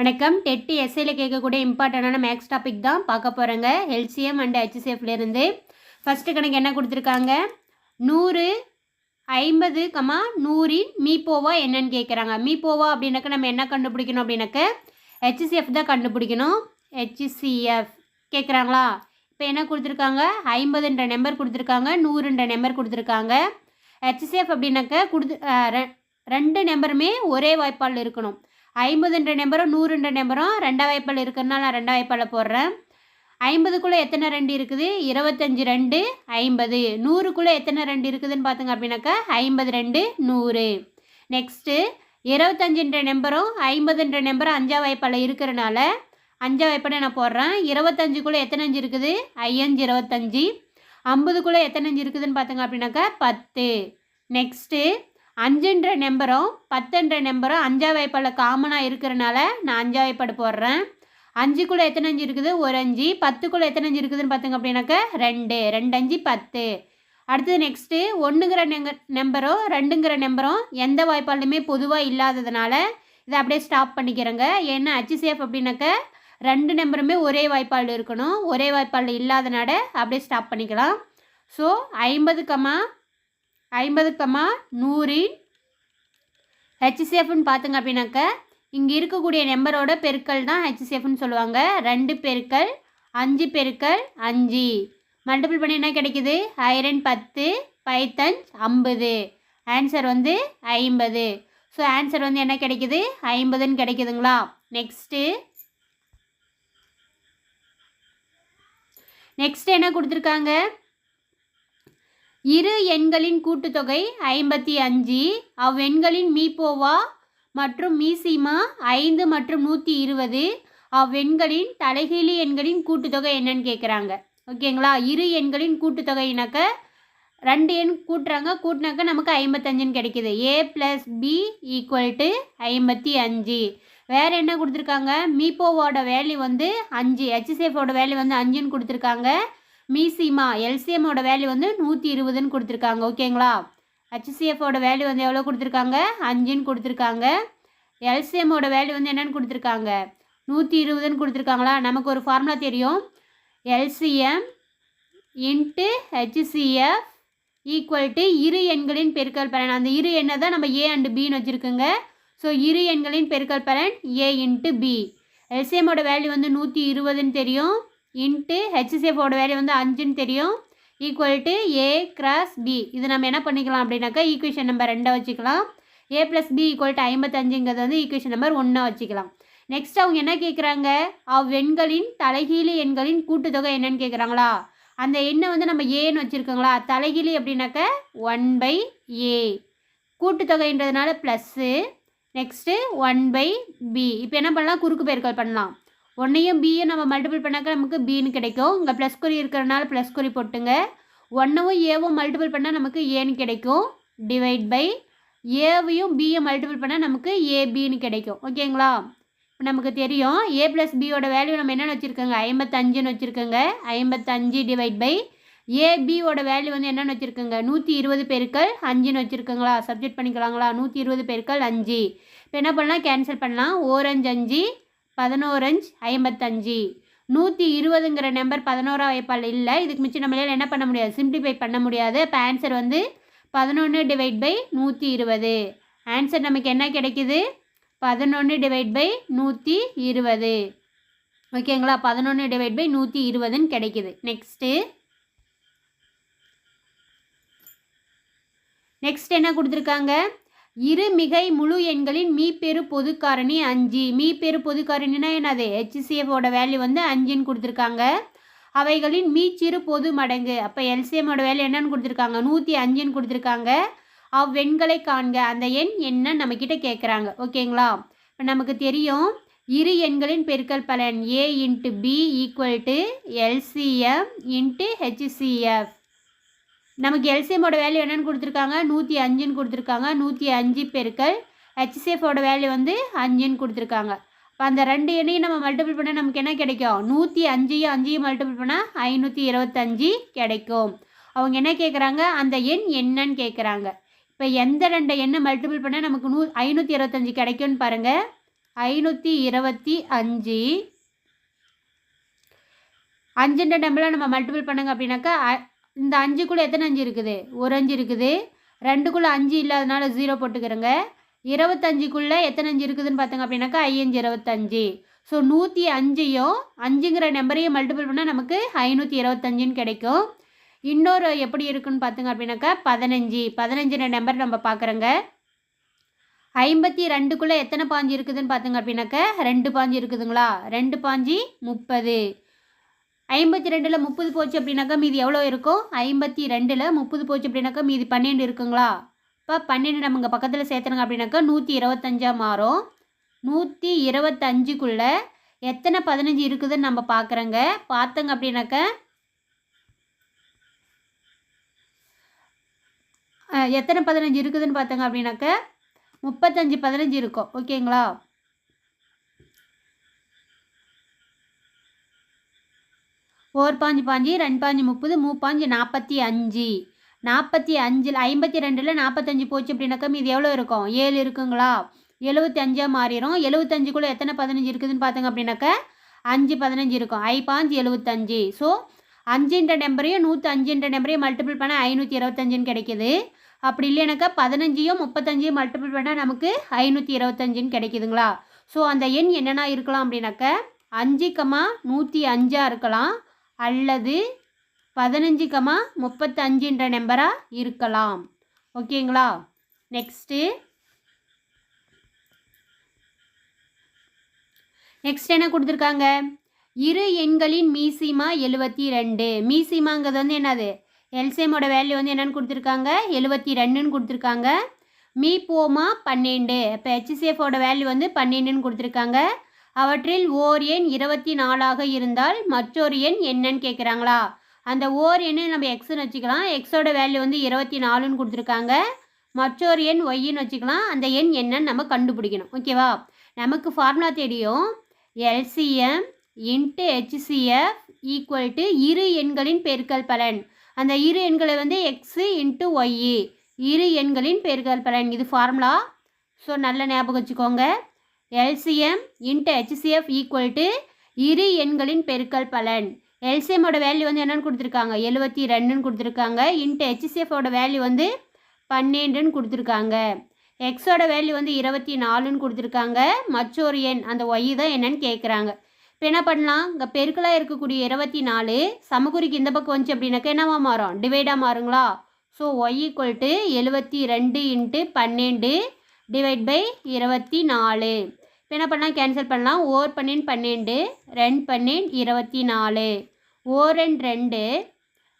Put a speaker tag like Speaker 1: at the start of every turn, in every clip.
Speaker 1: வணக்கம். டெட்டு எஸ்ஐயில் கேட்கக்கூடிய இம்பார்ட்டண்டான மேக்ஸ் டாபிக் தான் பார்க்க போகிறேங்க எல்சிஎம் அண்ட் ஹெச்சிஎஃப்லேருந்து ஃபஸ்ட்டு கணக்கு என்ன கொடுத்துருக்காங்க? நூறு ஐம்பது கமா நூறின் மீப்போவா என்னன்னு கேட்குறாங்க. மீப்போவா அப்படின்னாக்க நம்ம என்ன கண்டுபிடிக்கணும் அப்படின்னாக்க? ஹெச்சிசிஎஃப் தான் கண்டுபிடிக்கணும். ஹெச்சிசிஎஃப் கேட்குறாங்களா? இப்போ என்ன கொடுத்துருக்காங்க? ஐம்பதுன்ற நம்பர் கொடுத்துருக்காங்க. நூறுன்ற நம்பர் கொடுத்துருக்காங்க. ஹெச்சிசிஎஃப் அப்படின்னாக்க கொடுத்து ரெண்டு நம்பருமே ஒரே வாய்ப்பால் இருக்கணும். ஐம்பதுன்ற நம்பரும் நூறுன்ற நம்பரும் ரெண்டாம் வாய்ப்பால் இருக்கிறதுனால நான் ரெண்டாம் வாய்ப்பால் போடுறேன். ஐம்பதுக்குள்ளே எத்தனை ரெண்டு இருக்குது? இருபத்தஞ்சி ரெண்டு ஐம்பது. நூறுக்குள்ளே எத்தனை ரெண்டு இருக்குதுன்னு பார்த்துங்க அப்படின்னாக்கா ஐம்பது ரெண்டு நூறு. நெக்ஸ்ட்டு இருபத்தஞ்சுன்ற நம்பரும் ஐம்பதுன்ற நம்பரும் அஞ்சாம் வாய்ப்பால் இருக்கிறனால அஞ்சாம் வாய்ப்பால் நான் போடுறேன். இருபத்தஞ்சுக்குள்ளே எத்தனை அஞ்சு இருக்குது? ஐயஞ்சு இருபத்தஞ்சி. ஐம்பதுக்குள்ளே எத்தனை அஞ்சு இருக்குதுன்னு பார்த்துங்க அப்படின்னாக்கா பத்து. நெக்ஸ்ட்டு அஞ்சுன்ற நம்பரும் பத்துன்ற நம்பரும் அஞ்சா வாய்ப்பால் காமனாக இருக்கிறனால நான் அஞ்சா வாய்ப்பாடு போடுறேன். அஞ்சுக்குள்ளே எத்தனை அஞ்சு இருக்குது? ஒரு அஞ்சு. பத்துக்குள்ளே எத்தனை அஞ்சு இருக்குதுன்னு பார்த்துங்க அப்படின்னாக்க ரெண்டு. ரெண்டு அஞ்சு பத்து. அடுத்தது நெக்ஸ்ட்டு ஒன்றுங்கிற நெங்க நம்பரும் ரெண்டுங்கிற நம்பரும் எந்த வாய்ப்பாலுமே பொதுவாக இல்லாததுனால இதை அப்படியே ஸ்டாப் பண்ணிக்கிறேங்க. ஏன்னா ஹச்சிசிஎஃப் அப்படின்னாக்க ரெண்டு நம்பருமே ஒரே வாய்ப்பால் இருக்கணும். ஒரே வாய்ப்பால் இல்லாதனால அப்படியே ஸ்டாப் பண்ணிக்கலாம். ஸோ ஐம்பது ஐம்பது கமா நூறின் ஹெச்சிசிஎஃப்னு பார்த்துங்க அப்படின்னாக்க இங்கே இருக்கக்கூடிய நம்பரோட பெருக்கல் தான் ஹெச்சிசிஎஃப்னு சொல்லுவாங்க. ரெண்டு பெருக்கல் அஞ்சு பெருக்கல் அஞ்சு. மல்டிபிள் பண்ணி என்ன கிடைக்குது? ஐரன் பத்து பைத்தஞ்ச் ஐம்பது. ஆன்சர் வந்து ஐம்பது. ஸோ ஆன்சர் வந்து என்ன கிடைக்குது? ஐம்பதுன்னு கிடைக்குதுங்களா? நெக்ஸ்ட்டு நெக்ஸ்ட் என்ன கொடுத்துருக்காங்க? இரு எண்களின் கூட்டுத்தொகை ஐம்பத்தி அஞ்சு அவ்வெண்களின் மீப்போவா மற்றும் மீசிமா ஐந்து மற்றும் நூற்றி இருபது அவ்வெண்களின் தலைகீழி எண்களின் கூட்டுத்தொகை என்னன்னு கேட்குறாங்க ஓகேங்களா? இரு எண்களின் கூட்டுத்தொகைனாக்க ரெண்டு எண் கூட்டுறாங்க. கூட்டினாக்க நமக்கு ஐம்பத்தஞ்சுன்னு கிடைக்கிது. A plus B equal to ஐம்பத்தி அஞ்சு. வேறு என்ன கொடுத்துருக்காங்க? மீப்போவோட வேல்யூ வந்து அஞ்சு. ஹெச்சிசிஎஃபோட வேல்யூ வந்து அஞ்சுன்னு கொடுத்துருக்காங்க. மீசிமா எல்சிஎம்மோட வேல்யூ வந்து நூற்றி இருபதுன்னு கொடுத்துருக்காங்க. ஓகேங்களா ஹெச்சிசிஎஃபோட வேல்யூ வந்து எவ்வளோ கொடுத்துருக்காங்க? அஞ்சுன்னு கொடுத்துருக்காங்க. எல்சிஎம்மோட வேல்யூ வந்து என்னன்னு கொடுத்துருக்காங்க? நூற்றி இருபதுன்னு கொடுத்துருக்காங்களா? நமக்கு ஒரு ஃபார்முலா தெரியும். LCM into HCF equal to இரு எண்களின் பெருக்கல் பலன். அந்த இரு எண்ணை தான் நம்ம ஏ அண்டு பின்னு வச்சுருக்கோங்க. ஸோ இரு எண்களின் பெருக்கல் பலன் ஏ இன்ட்டு பி எல்சிஎம்மோட வேல்யூ வந்து நூற்றி இருபதுன்னு தெரியும். இன்ட்டு ஹெச்சிசிஎஃபோட வேல்யூ வந்து அஞ்சுன்னு தெரியும். Equal to A cross B இது நம்ம என்ன பண்ணிக்கலாம் அப்படின்னாக்கா ஈக்குவேஷன் நம்பர் ரெண்டை வச்சுக்கலாம். A plus B equal to ஐம்பத்தஞ்சுங்கிறது வந்து ஈக்குவேஷன் நம்பர் ஒன்றா வச்சுக்கலாம். நெக்ஸ்ட் அவங்க என்ன கேட்குறாங்க அவ்வெண்களின் தலைகீழி எண்களின் கூட்டுத்தொகை என்னன்னு கேட்குறாங்களா அந்த எண்ணை வந்து நம்ம ஏன்னு வச்சுருக்கோங்களா? தலைகீழி அப்படின்னாக்க one by A கூட்டுத்தொகைன்றதுனால plus next one by B இப்போ என்ன பண்ணலாம்? குறுக்கு பெருக்கல் பண்ணலாம். ஒன்றையும் பியை நம்ம மல்டிபிள் பண்ணாக்க நமக்கு பின்னு கிடைக்கும். இங்கே ப்ளஸ் குறி இருக்கிறனால ப்ளஸ் குறி போட்டுங்க. ஒன்றும் ஏவும் மல்டிபிள் பண்ணால் நமக்கு ஏன்னு கிடைக்கும். டிவைட் பை ஏவையும் பியை மல்டிபிள் பண்ணால் நமக்கு ஏபின்னு கிடைக்கும். ஓகேங்களா இப்போ நமக்கு தெரியும். ஏ ப்ளஸ் பியோட வேல்யூ நம்ம என்னென்னு வச்சுருக்கோங்க? ஐம்பத்தஞ்சுன்னு வச்சுருக்கோங்க. ஐம்பத்தஞ்சு டிவைட் பை ஏபியோட வேல்யூ வந்து என்னென்னு வச்சுருக்கோங்க? நூற்றி இருபது பேருக்கள் அஞ்சுன்னு வச்சுருக்கோங்களா? சப்ஜெக்ட் பண்ணிக்கலாங்களா? நூற்றி இருபது பேருக்கள் அஞ்சு. இப்போ என்ன பண்ணலாம்? கேன்சல் பண்ணலாம். ஓரஞ்சு அஞ்சு பதினோரஞ்சு ஐம்பத்தஞ்சு. நூற்றி இருபதுங்கிற நம்பர் பதினோரா வாய்ப்பால் இல்லை. இதுக்கு மிச்சம் நம்மளால் என்ன பண்ண முடியாது? சிம்பிளிஃபை பண்ண முடியாது. இப்போ ஆன்சர் வந்து பதினொன்று டிவைட் பை நூற்றி இருபது. ஆன்சர் நமக்கு என்ன கிடைக்குது? பதினொன்று டிவைட் பை நூற்றி இருபது. ஓகேங்களா பதினொன்று டிவைட் பை நூற்றி இருபதுன்னு கிடைக்குது. நெக்ஸ்ட்டு நெக்ஸ்ட் என்ன கொடுத்துருக்காங்க? இரு மிகை முழு எண்களின் மீப்பெரு பொது காரணி அஞ்சு. மீப்பெரு பொது காரணினா என்னது? ஹெச்சிசிஎஃபோட வேல்யூ வந்து அஞ்சுன்னு கொடுத்துருக்காங்க. அவைகளின் மீச்சிறு பொது மடங்கு. அப்போ எல்சிஎம்மோட வேல்யூ என்னன்னு கொடுத்துருக்காங்க? நூற்றி அஞ்சுன்னு கொடுத்துருக்காங்க. அவ்வெண்களை காண்க. அந்த எண் என்னன்னு நம்மக்கிட்ட கேட்குறாங்க ஓகேங்களா? இப்போ நமக்கு தெரியும். இரு எண்களின் பெருக்கல் பலன் A into B equal to LCM into HCF நமக்கு எல்சிஎம்மோட வேல்யூ என்னென்னு கொடுத்துருக்காங்க? நூற்றி அஞ்சுன்னு கொடுத்துருக்காங்க. நூற்றி அஞ்சு பெருக்கள் ஹெச்சிஎஃபோட வேல்யூ வந்து அஞ்சுன்னு கொடுத்துருக்காங்க. இப்போ அந்த ரெண்டு எண்ணையும் நம்ம மல்டிபிள் பண்ணால் நமக்கு என்ன கிடைக்கும்? நூற்றி அஞ்சையும் அஞ்சையும் மல்டிபிள் பண்ணால் ஐநூற்றி இருபத்தஞ்சி கிடைக்கும். அவங்க என்ன கேட்குறாங்க அந்த எண் என்னன்னு கேட்குறாங்க இப்போ எந்த ரெண்டு எண்ணை மல்டிபிள் பண்ணால் நமக்கு நூ ஐநூற்றி இருபத்தஞ்சி கிடைக்கும்னு பாருங்கள் ஐநூற்றி இருபத்தி அஞ்சு. அஞ்சுன்ற நம்பரில் நம்ம மல்டிபிள் பண்ணுங்க அப்படின்னாக்கா இந்த அஞ்சுக்குள்ளே எத்தனை அஞ்சு இருக்குது? ஒரு அஞ்சு இருக்குது. ரெண்டுக்குள்ளே அஞ்சு இல்லாதனால ஜீரோ போட்டுக்கிறோங்க. இருபத்தஞ்சுக்குள்ளே எத்தனை அஞ்சு இருக்குதுன்னு பார்த்தோங்க அப்படின்னாக்கா ஐயஞ்சு இருபத்தஞ்சு. ஸோ நூற்றி அஞ்சையும் அஞ்சுங்கிற நம்பரையும் மல்டிபிள் பண்ணால் நமக்கு ஐநூற்றி இருபத்தஞ்சுன்னு கிடைக்கும். இன்னொரு எப்படி இருக்குன்னு பார்த்துங்க அப்படின்னாக்கா பதினஞ்சு. பதினஞ்சுன்ற நம்பர் நம்ம பார்க்குறோங்க ஐம்பத்தி ரெண்டுக்குள்ளே எத்தனை பாஞ்சு இருக்குதுன்னு பார்த்துங்க அப்படின்னாக்கா ரெண்டு பாஞ்சு இருக்குதுங்களா? ரெண்டு பாஞ்சு முப்பது. ஐம்பத்தி ரெண்டில் முப்பது போச்சு அப்படின்னாக்கா மீதி எவ்வளோ இருக்கும்? ஐம்பத்தி ரெண்டில் முப்பது போச்சு அப்படின்னாக்கா மீதி பன்னெண்டு இருக்குங்களா? இப்போ பன்னெண்டு நம்ம இங்கே பக்கத்தில் சேர்த்துனுங்க அப்படின்னாக்கா நூற்றி இருபத்தஞ்சா மாறும். நூற்றி இருபத்தஞ்சுக்குள்ளே எத்தனை பதினஞ்சு இருக்குதுன்னு நம்ம பார்க்குறோங்க. பார்த்தங்க அப்படின்னாக்க எத்தனை பதினஞ்சு இருக்குதுன்னு பார்த்தங்க அப்படின்னாக்க முப்பத்தஞ்சு பதினஞ்சு இருக்கும். ஓகேங்களா? ஓர் பாஞ்சு பாஞ்சு ரெண்டு பாஞ்சு முப்பது மூ பாஞ்சு நாற்பத்தி அஞ்சு. நாற்பத்தி அஞ்சில் ஐம்பத்தி ரெண்டில் நாற்பத்தஞ்சு போச்சு அப்படின்னாக்கா மீது எவ்வளோ இருக்கும்? ஏழு இருக்குங்களா? எழுபத்தி அஞ்சாக மாறிடும். எழுபத்தஞ்சுக்குள்ளே எத்தனை பதினஞ்சு இருக்குதுன்னு பார்த்துங்க அப்படின்னாக்கா அஞ்சு பதினஞ்சு இருக்கும். ஐ பாஞ்சு எழுபத்தஞ்சு ஸோ அஞ்சுன்ற நம்பரையும் நூற்றி அஞ்சுன்ற நம்பரையும் மல்டிபிள் பண்ணால் ஐநூற்றி இருபத்தஞ்சுன்னு கிடைக்கிது. அப்படி இல்லைனாக்கா பதினஞ்சையும் முப்பத்தஞ்சையும் மல்டிபிள் பண்ணால் நமக்கு ஐநூற்றி இருபத்தஞ்சுன்னு கிடைக்குதுங்களா? ஸோ அந்த எண் என்னென்னா இருக்கலாம் அப்படின்னாக்கா அஞ்சு கமா நூற்றி அஞ்சாக இருக்கலாம். அல்லது பதினஞ்சு கமா முப்பத்தஞ்சுன்ற நம்பராக இருக்கலாம். ஓகேங்களா? நெக்ஸ்ட்டு நெக்ஸ்ட் என்ன கொடுத்துருக்காங்க? இரு எண்களின் மீசிமா எழுபத்தி ரெண்டு மீசிமாங்கிறது வந்து என்னது? எல்சிஎமோட வேல்யூ வந்து என்னென்னு கொடுத்துருக்காங்க? எழுபத்தி ரெண்டுன்னு கொடுத்துருக்காங்க. மீ போமா பன்னெண்டு. இப்போ ஹெச்சிசிஎஃபோட வேல்யூ வந்து பன்னெண்டுன்னு கொடுத்துருக்காங்க. அவற்றில் ஓர் எண் இருபத்தி நாலாக இருந்தால் மற்றொரு எண் என்னன்னு கேட்குறாங்களா அந்த ஓர் எண்ணை நம்ம எக்ஸ்னு வச்சுக்கலாம். எக்ஸோட வேல்யூ வந்து இருபத்தி நாலுன்னு கொடுத்துருக்காங்க. மற்றொரு எண் ஒய்ன்னு வச்சுக்கலாம். அந்த எண் என்னன்னு நம்ம கண்டுபிடிக்கணும். ஓகேவா நமக்கு ஃபார்முலா தெரியும். LCM into HCF equal to இரு எண்களின் பெருக்கல் பலன். அந்த இரு எண்களை வந்து எக்ஸு இன்ட்டு ஒய்யு இரு எண்களின் பெருக்கல் பலன். இது ஃபார்முலா ஸோ நல்ல ஞாபகம் வச்சுக்கோங்க. LCM into HCF equal to இரு எண்களின் பெருக்கல் பலன். எல்சிஎம்மோட வேல்யூ வந்து என்னன்னு கொடுத்துருக்காங்க? எழுபத்தி ரெண்டுன்னு கொடுத்துருக்காங்க. இன்ட்டு ஹெச்சிசிஎஃபோட வேல்யூ வந்து பன்னெண்டுன்னு கொடுத்துருக்காங்க. எக்ஸோட வேல்யூ வந்து இருபத்தி நாலுன்னு கொடுத்துருக்காங்க. மற்றொரு எண் அந்த ஒய் தான் என்னன்னு கேட்குறாங்க இப்போ என்ன பண்ணலாம்? இங்கே பெருக்கலாக இருக்கக்கூடிய இருபத்தி நாலு சமக்குறிக்கு இந்த பக்கம் வந்துச்சு அப்படின்னாக்கா என்னவா மாறும்? டிவைடாக மாறுங்களா? ஸோ ஒய் ஈக்குவல் டு எழுபத்தி ரெண்டு இன்ட்டு பன்னெண்டு டிவைட் பை இருபத்தி நாலு. இப்போ என்ன பண்ணலாம் கேன்சல் பண்ணலாம். ஓர் பன்னெண்டு பன்னெண்டு ரெண்டு பன்னெண்டு இருபத்தி நாலு ஓர் ரெண்டு ரெண்டு.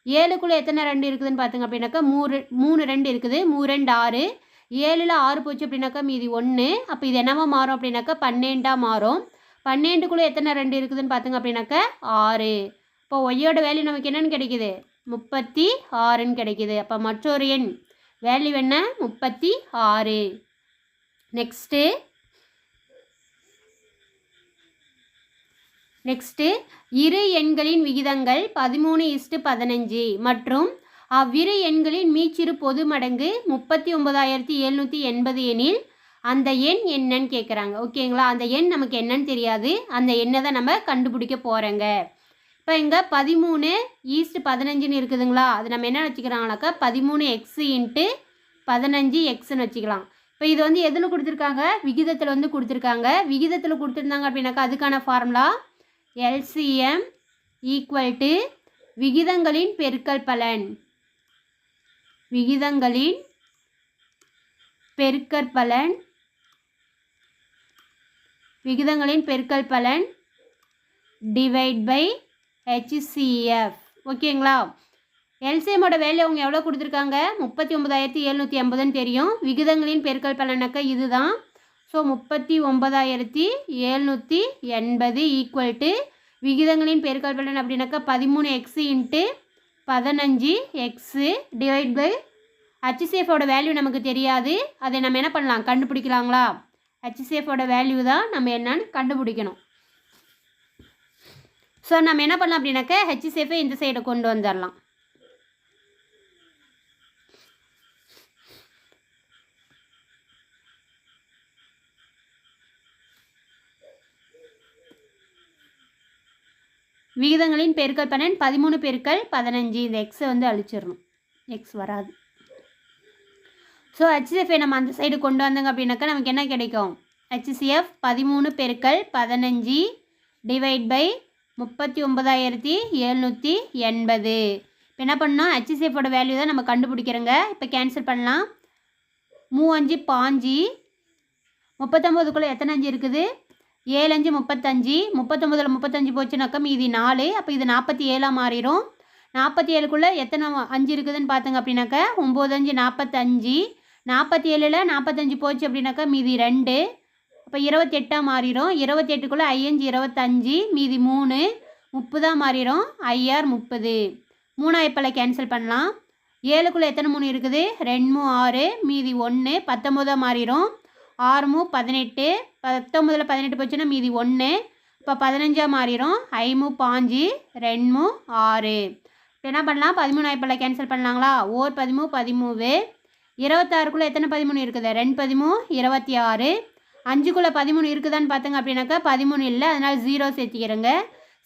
Speaker 1: ஏழுக்குள்ளே எத்தனை ரெண்டு இருக்குதுன்னு பார்த்துங்க அப்படின்னாக்கா மூணு மூணு ரெண்டு இருக்குது. மூணு ரெண்டு ஆறு. ஏழில் ஆறு போச்சு அப்படின்னாக்கா மீதி ஒன்று அப்போ இது என்னவா மாறும் அப்படின்னாக்கா பன்னெண்டாக மாறும். பன்னெண்டுக்குள்ளே எத்தனை ரெண்டு இருக்குதுன்னு பார்த்துங்க அப்படின்னாக்கா ஆறு. இப்போ ஒய்யோட வேல்யூ நமக்கு என்னென்னு கிடைக்குது? முப்பத்தி ஆறுன்னு கிடைக்குது. அப்போ மற்றொரு எண். வேல்யூ என்ன? முப்பத்தி ஆறு நெக்ஸ்ட்டு நெக்ஸ்ட்டு இரு எண்களின் விகிதங்கள் பதிமூணு இஸ்டு பதினஞ்சு மற்றும் அவ்விரு எண்களின் மீச்சிறு பொது மடங்கு முப்பத்தி ஒன்பதாயிரத்தி எழுநூற்றி எண்பது எனில் அந்த எண் என்னன்னு கேட்குறாங்க ஓகேங்களா அந்த எண் நமக்கு என்னன்னு தெரியாது. அந்த எண்ணை தான் நம்ம கண்டுபிடிக்க போகிறோங்க இப்போ இங்கே பதிமூணு ஈஸ்ட் பதினஞ்சுன்னு இருக்குதுங்களா? அது நம்ம என்ன வச்சுக்கிறாங்கனாக்கா பதிமூணு எக்ஸு இன்ட்டு பதினஞ்சு எக்ஸ்ன்னு வச்சுக்கலாம். இப்போ இது வந்து எதில் கொடுத்துருக்காங்க? விகிதத்தில் வந்து கொடுத்துருக்காங்க. விகிதத்தில் கொடுத்துருந்தாங்க அப்படின்னாக்கா அதுக்கான ஃபார்முலா எல்சிஎம் ஈக்குவல் டு விகிதங்களின் பெருக்கல் பலன். விகிதங்களின் பெருக்கற் பலன். விகிதங்களின் பெருக்கல் பலன் டிவைட் பை ஹெச்சிஎஃப் ஓகேங்களா? எல்சிஎம்மோட வேல்யூ அவங்க எவ்வளோ கொடுத்துருக்காங்க? முப்பத்தி ஒன்பதாயிரத்தி எழுநூற்றி ஐம்பதுன்னு தெரியும். விகிதங்களின் பெருக்கல் பலனாக்கா இதுதான். ஸோ முப்பத்தி ஒன்பதாயிரத்தி எழுநூற்றி எண்பது ஈக்குவல் டு விகிதங்களின் பெருக்கல் பலன் அப்படின்னாக்கா பதிமூணு எக்ஸு இன்ட்டு பதினஞ்சு எக்ஸு டிவைட் பை ஹச்சிசிஎஃபோட வேல்யூ நமக்கு தெரியாது. அதை நம்ம என்ன பண்ணலாம்? கண்டுபிடிக்கலாங்களா? ஹச்சிசிஎஃபோட வேல்யூ தான் நம்ம என்னன்னு கண்டுபிடிக்கணும். ஸோ நம்ம என்ன பண்ணலாம் அப்படின்னாக்கா ஹெச்சிசிஎஃபை இந்த சைடை கொண்டு வந்துடலாம் விகிதங்களின் பெருக்கல் பலன் பதிமூணு பெருக்கல் பதினஞ்சு. இந்த எக்ஸை வந்து அழிச்சிடணும். எக்ஸ் வராது. ஸோ ஹெச்சிஎஃப்ஐ நம்ம அந்த சைடு கொண்டு வந்தோங்க அப்படின்னாக்கா நமக்கு என்ன கிடைக்கும்? ஹெச்சிசிஎஃப் பதிமூணு பெருக்கல் பதினஞ்சு டிவைட் பை முப்பத்தி ஒன்பதாயிரத்தி எழுநூற்றி எண்பது. இப்போ என்ன பண்ணோம் ஹெச்சிசிஎஃபோட வேல்யூ தான் நம்ம கண்டுபிடிக்கிறோங்க. இப்போ கேன்சல் பண்ணலாம். மூவஞ்சு பாஞ்சு. முப்பத்தொம்போதுக்குள்ளே எத்தனை அஞ்சு இருக்குது? ஏழு அஞ்சு முப்பத்தஞ்சு முப்பத்தொம்பதில் முப்பத்தஞ்சு போச்சுனாக்கா மீதி நாலு. அப்போ இது நாற்பத்தி ஏழாக மாறிடும் நாற்பத்தி ஏழுக்குள்ளே எத்தனை அஞ்சு இருக்குதுன்னு பார்த்துங்க அப்படின்னாக்கா ஒம்பது அஞ்சு நாற்பத்தஞ்சு நாற்பத்தி ஏழில் நாற்பத்தஞ்சு போச்சு அப்படின்னாக்கா மீதி ரெண்டு. அப்போ இருபத்தெட்டாக மாறிடும் இருபத்தெட்டுக்குள்ளே ஐயஞ்சு இருபத்தஞ்சு மீதி மூணு. முப்பதாக மாறிடும் ஐஆர் முப்பது. மூணாயிரப்பில் கேன்சல் பண்ணலாம்? ஏழுக்குள்ளே எத்தனை மூணு இருக்குது? ரெண்டு ஆறு மீதி ஒன்று பத்தொம்போதாக மாறிடும் ஆறு மூ பதினெட்டு பத்தொம்பதில் பதினெட்டு போச்சுன்னா மீதி ஒன்று இப்போ பதினஞ்சாக மாறிடும் ஐமு பாஞ்சு ரெண்டு ஆறு. இப்போ என்ன பண்ணலாம்? பதிமூணாயிரப்பில் கேன்சல் பண்ணலாங்களா? ஓர் பதிமூ பதிமூவு. இருபத்தாறுக்குள்ளே எத்தனை பதிமூணு இருக்குது? ரெண்டு பதிமூ இருபத்தி ஆறு அஞ்சுக்குள்ளே பதிமூணு இருக்குதான்னு பார்த்துங்க அப்படின்னாக்கா பதிமூணு இல்லை. அதனால் ஜீரோ சேர்த்திக்கிறேங்க.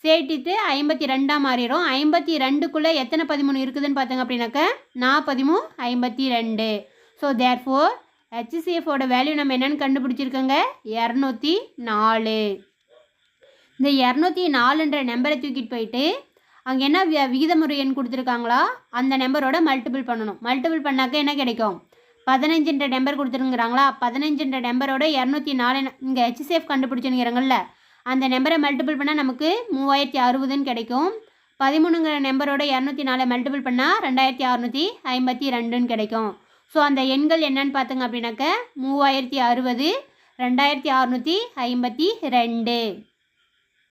Speaker 1: சேர்த்திட்டு ஐம்பத்தி ரெண்டாக மாறிடும் ஐம்பத்தி ரெண்டுக்குள்ளே எத்தனை பதிமூணு இருக்குதுன்னு பார்த்துங்க அப்படின்னாக்கா நான் பதிமூ ஐம்பத்தி ரெண்டு ஸோ தேர் ஃபோர் ஹெச்சிசிஎஃபோட வேல்யூ நம்ம என்னென்னு கண்டுபிடிச்சிருக்கோங்க? இரநூத்தி நாலு. இந்த இரநூத்தி நாலுன்ற நம்பரை தூக்கிட்டு போயிட்டு அங்கே என்ன வி விகிதமுறை எண் கொடுத்துருக்காங்களா? அந்த நம்பரோட மல்டிபிள் பண்ணணும். மல்டிபிள் பண்ணாக்க என்ன கிடைக்கும்? பதினஞ்சுன்ற நம்பர் கொடுத்துருங்கிறாங்களா பதினஞ்சுன்ற நம்பரோட இரநூத்தி நாலு இங்கே ஹெச்சிசிஎஃப் கண்டுபிடிச்சுங்கிறாங்கல்ல அந்த நம்பரை மல்டிபிள் பண்ணால் நமக்கு மூவாயிரத்தி அறுபதுன்னு கிடைக்கும். பதிமூணுங்கிற நம்பரோட இரநூத்தி நாலு மல்டிபிள் பண்ணால் ரெண்டாயிரத்தி அறநூற்றி ஐம்பத்தி ரெண்டுன்னு கிடைக்கும். ஸோ அந்த எண்கள் என்னன்னு பார்த்துங்க அப்படின்னாக்க மூவாயிரத்தி அறுபது ரெண்டாயிரத்தி அறநூற்றி ஐம்பத்தி ரெண்டு.